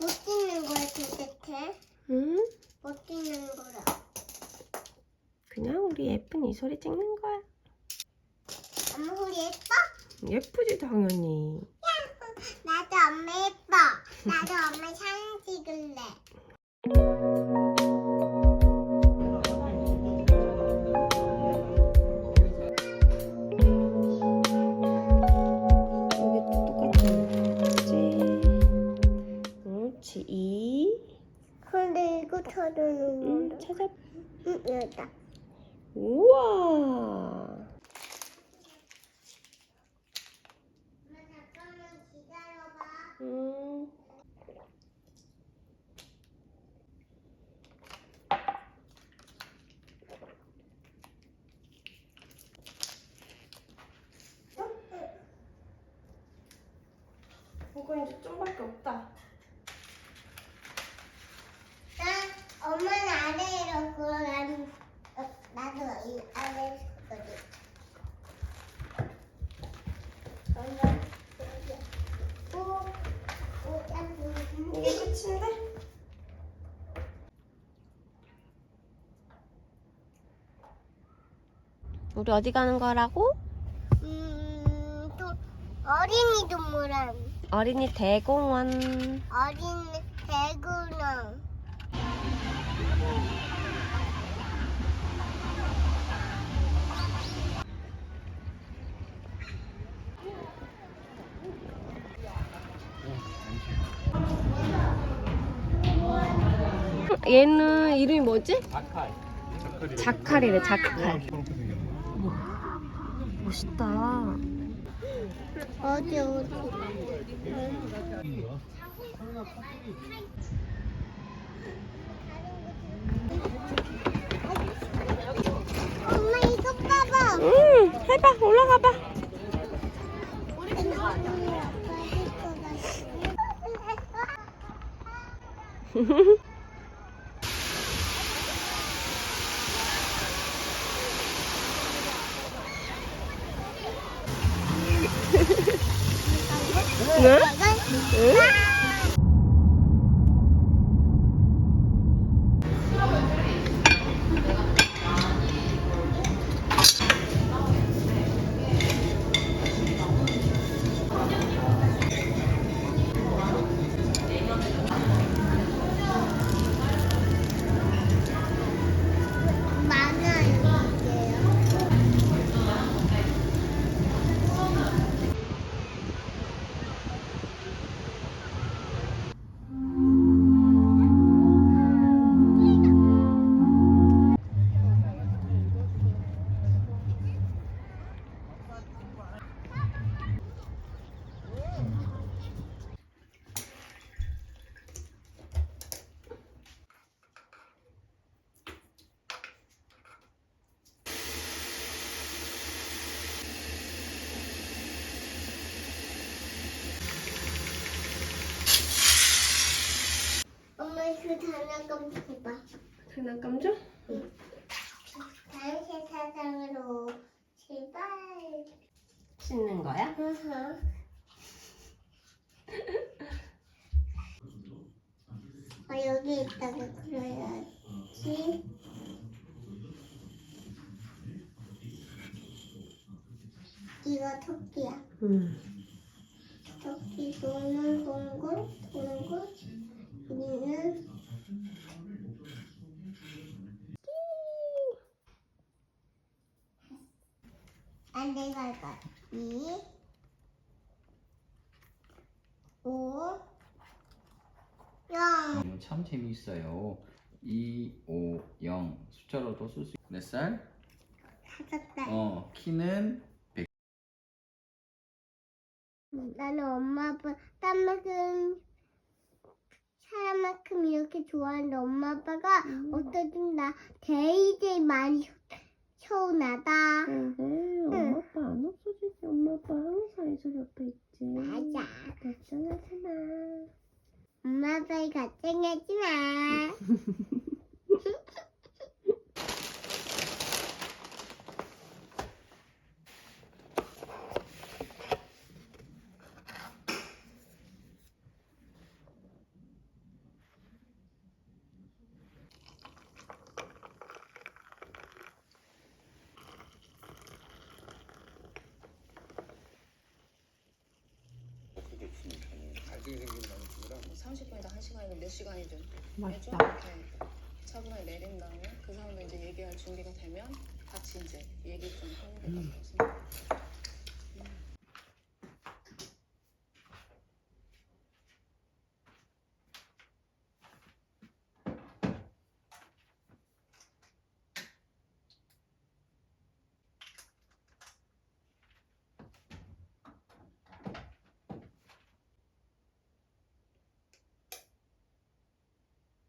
못 찍는 거야 도대체? 응? 못 찍는 거야. 그냥 우리 예쁜 이 소리 찍는 거야. 엄마 소리 예뻐? 예쁘지 당연히. 나도 엄마 예뻐. 나도 엄마 사진 찍을래. 근데 이거 찾아는 응. 찾아. 응, 여기다. 우와. 잠깐만 기다려봐. 음. 이거 이제 좀밖에 없다. 나 엄마는 아래로 그러면 어, 나도 이 아래로 거지. 엄마 양 이게 끝인데? 우리 어디 가는 거라고? 음, 또 어린이 동물원, 어린이 대공원. 어린이 대구는 얘는 이름이 뭐지? 자칼. 자칼이. 자칼이래, 자칼. 멋있다. 어디 어디? 엄마 이거 봐봐. 응, 해봐, 올라가 봐. 응? 응? 장난감 해봐. 장난감 줘? 다른 세상으로 제발. 씻는 거야? 으흠. 아, 여기 있다가 그려야지. 이거 토끼야. 응. 토끼 도는 동굴, 도는 곳. 여기는 안 내가 이거 이, 오, 영. 이거 참 재미있어요. 2, 5, 0 숫자로도 쓸 수. 몇 살? 다섯 살. 어, 키는 나는 엄마 아빠 딴만큼 사람만큼 이렇게 좋아하는데 엄마 아빠가 어떠든 나 데이데이 많이 서운하다. 그래, 엄마 아빠 안 없어지지. 엄마 아빠 항상 이슬 옆에 있지. 맞아. 걱정하지 엄마 아빠를 걱정하지 마. 어떻게 생긴 만두랑 뭐 30분이든 1시간이든 몇 시간이든. 좀 이렇게 차분하게 내린 다음에 그 사람도 이제 얘기할 준비가 되면 같이 이제 얘기 좀 하는 것 같아서